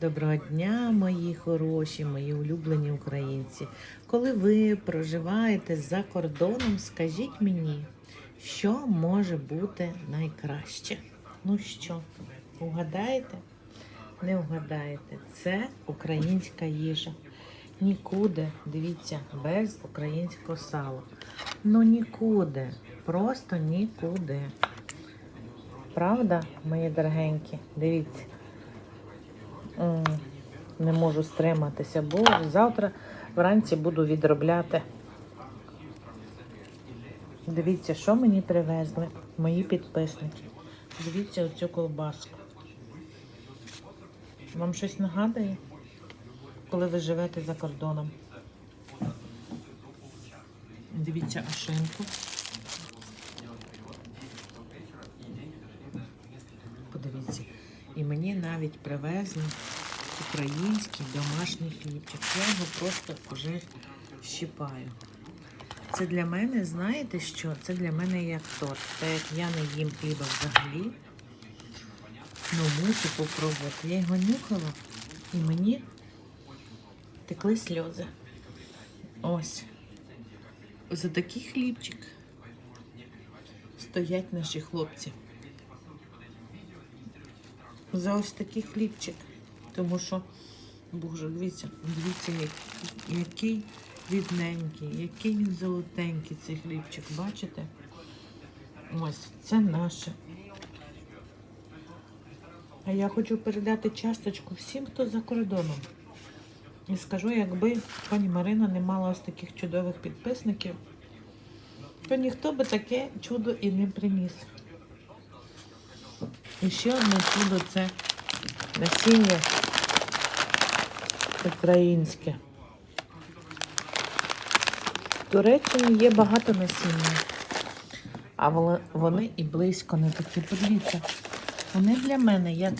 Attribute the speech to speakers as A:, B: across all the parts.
A: Доброго дня, мої хороші, мої улюблені українці. Коли ви проживаєте за кордоном, скажіть мені, що може бути найкраще? Ну що, угадаєте? Не вгадаєте. Це українська їжа. Нікуди, дивіться, без українського сала. Ну нікуди, просто нікуди. Правда, мої дорогенькі? Дивіться. М, Не можу стриматися, бо завтра вранці буду відробляти. Дивіться, що мені привезли мої підписники. Дивіться оцю колбаску. Вам щось нагадує, коли ви живете за кордоном? Дивіться ашинку. Подивіться. І мені навіть привезли український домашній хлібчик. Я його просто вже щипаю. Це для мене, знаєте що? Це для мене як торт. Так як я не їм хліба взагалі. Ну, мушу попробувати. Я його нюхала і мені текли сльози. Ось. За такий хлібчик стоять наші хлопці. За ось такий хлібчик. Тому що, боже, дивіться, дивіться, який рідненький, який він золотенький цей хлібчик. Бачите? Ось, це наше. А я хочу передати часточку всім, хто за кордоном. І скажу, якби пані Марина не мала ось таких чудових підписників, то ніхто би таке чудо і не приніс. І ще одне чудо це насіння українське. В Туреччині є багато насіння, а вони і близько не такі. Подивіться, вони для мене як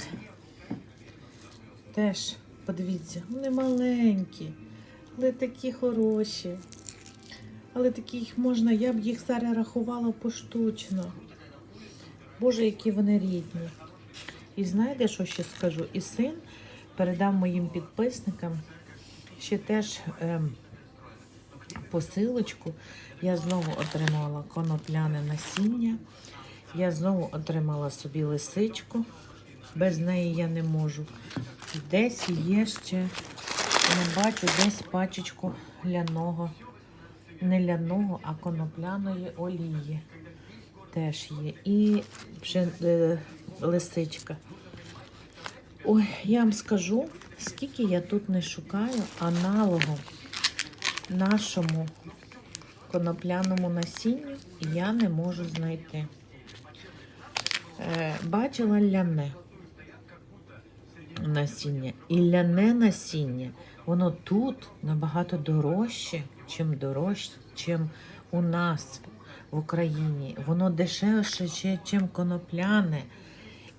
A: теж, подивіться, вони маленькі, але такі хороші. Але такі їх можна, я б їх зараз рахувала поштучно. Боже, які вони рідні. І знаєте, що ще скажу? І син передав моїм підписникам ще теж ем, посилочку. Я знову отримала конопляне насіння. Я знову отримала собі лисичку. Без неї я не можу. Десь є ще, не бачу, десь пачечку ляного, не ляного, а конопляної олії теж є. І вже е, лисичка. Ой, я вам скажу, скільки я тут не шукаю аналогу нашому конопляному насінню, я не можу знайти. Е, бачила ляне насіння. І ляне насіння, воно тут набагато дорожче, чим дорожче, чим у нас в Україні. Воно дешевше, чим конопляне.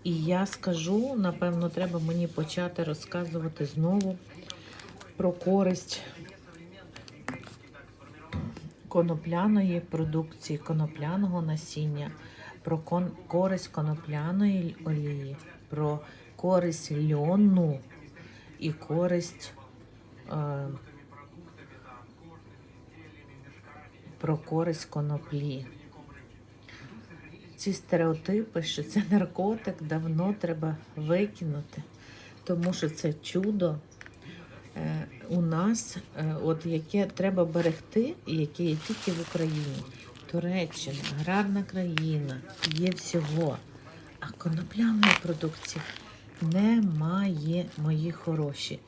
A: І я скажу, напевно, треба мені почати розказувати знову про користь конопляної продукції, конопляного насіння, про кон- користь конопляної олії, про користь льону і користь е, про користь коноплі. Ці стереотипи, що це наркотик, давно треба викинути, тому що це чудо е, у нас, е, от яке треба берегти, і яке є тільки в Україні. Туреччина, аграрна країна, є всього. А конопляної продукції немає, мої хороші.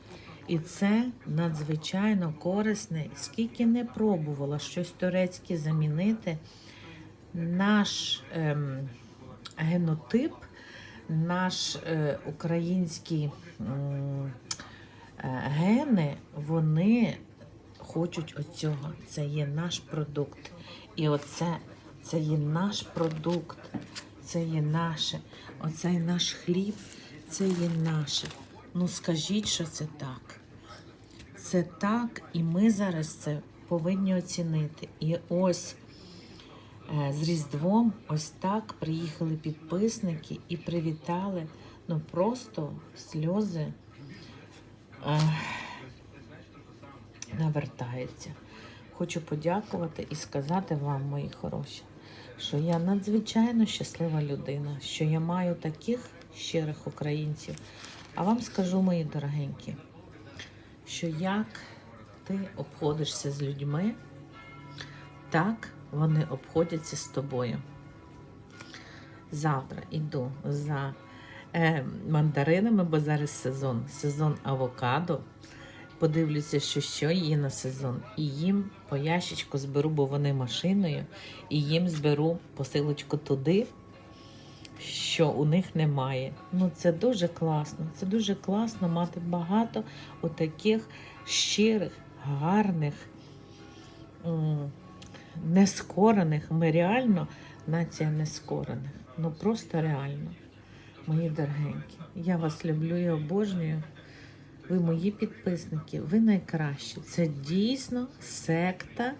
A: І це надзвичайно корисне. Скільки не пробувала щось турецьке замінити, наш ем, генотип, наш е, український е, гени, вони хочуть оцього. Це є наш продукт. І оце це є наш продукт, це є наше. Оцей наш хліб, це є наше. Ну скажіть, що це так. Це так, і ми зараз це повинні оцінити. І ось е, з Різдвом ось так приїхали підписники і привітали. Ну просто сльози ех, навертається. Хочу подякувати і сказати вам, мої хороші, що я надзвичайно щаслива людина, що я маю таких щирих українців. А вам скажу, мої дорогенькі, що як ти обходишся з людьми, так вони обходяться з тобою. Завтра йду за е, мандаринами, бо зараз сезон, сезон авокадо. Подивлюся, що що є на сезон. І їм по ящичку зберу, бо вони машиною, і їм зберу посилочку туди, що у них немає. Ну, це дуже класно. Це дуже класно мати багато отаких щирих, гарних, нескорених. Ми реально нація нескорених. Ну просто реально. Мої дорогенькі, я вас люблю і обожнюю. Ви мої підписники, ви найкращі. Це дійсно секта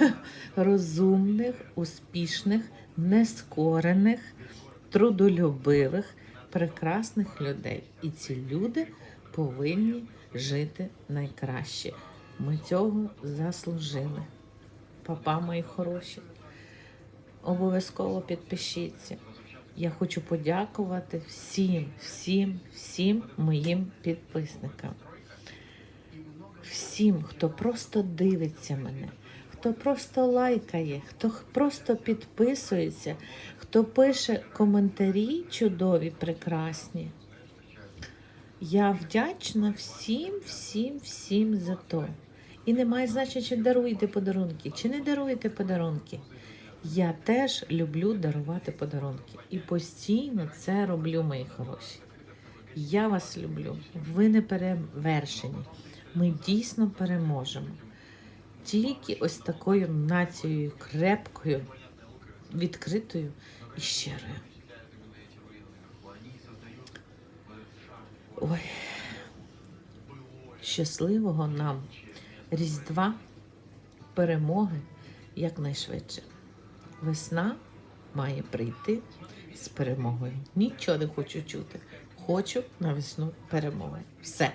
A: розумних, успішних, нескорених, трудолюбивих, прекрасних людей. І ці люди повинні жити найкраще. Ми цього заслужили. Папа, мої хороші, обов'язково підпишіться. Я хочу подякувати всім, всім, всім моїм підписникам. Всім, хто просто дивиться мене, хто просто лайкає, хто просто підписується, хто пише коментарі чудові, прекрасні. Я вдячна всім, всім, всім за то. І немає значення, чи даруєте подарунки, чи не даруєте подарунки. Я теж люблю дарувати подарунки. І постійно це роблю, мої хороші. Я вас люблю. Ви не перевершені. Ми дійсно переможемо. Тільки ось такою нацією крепкою, відкритою і щирою. Ой, щасливого нам Різдва, перемоги якнайшвидше. Весна має прийти з перемогою. Нічого не хочу чути. Хочу на весну перемоги. Все.